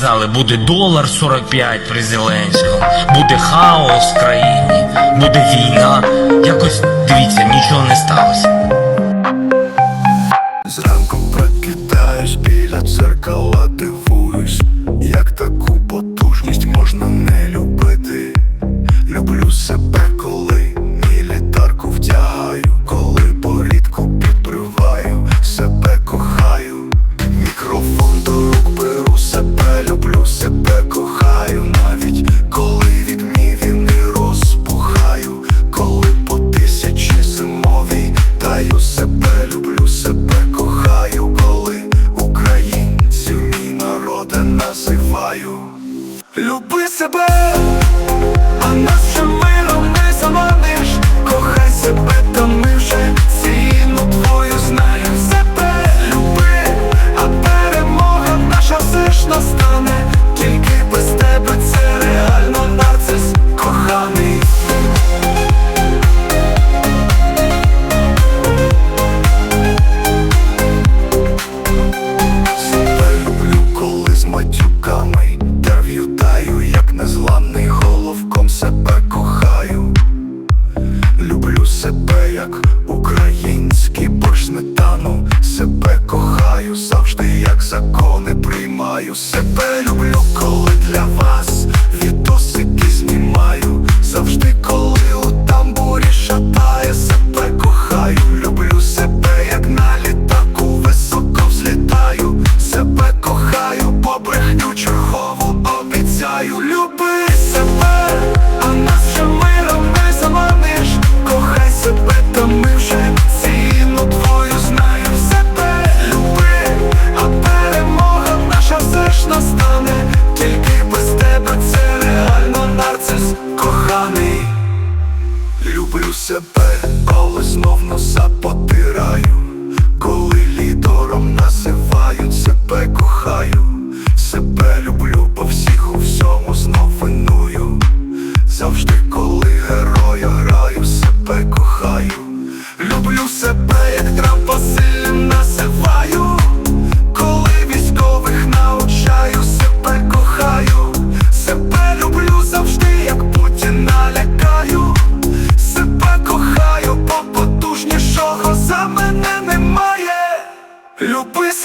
Казали, буде долар 45 при Зеленському, буде хаос в країні, буде війна. Якось дивіться, нічого не сталося. Зранку прокидаюсь біля дзеркала, дивуюсь, як таку потужність можна не любити. Люблю себе. себе, люблю себе, кохаю, коли українцю мій народе називаю. Люби себе, а нас же ми Знаю, себе люблю себе, коли знов носа потирає.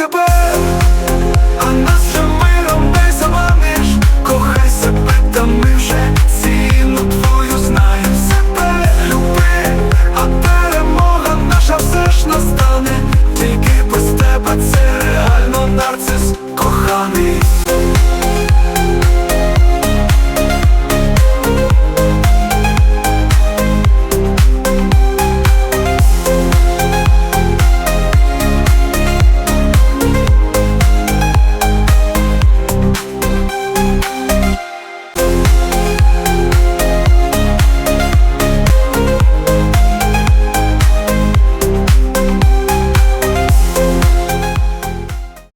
about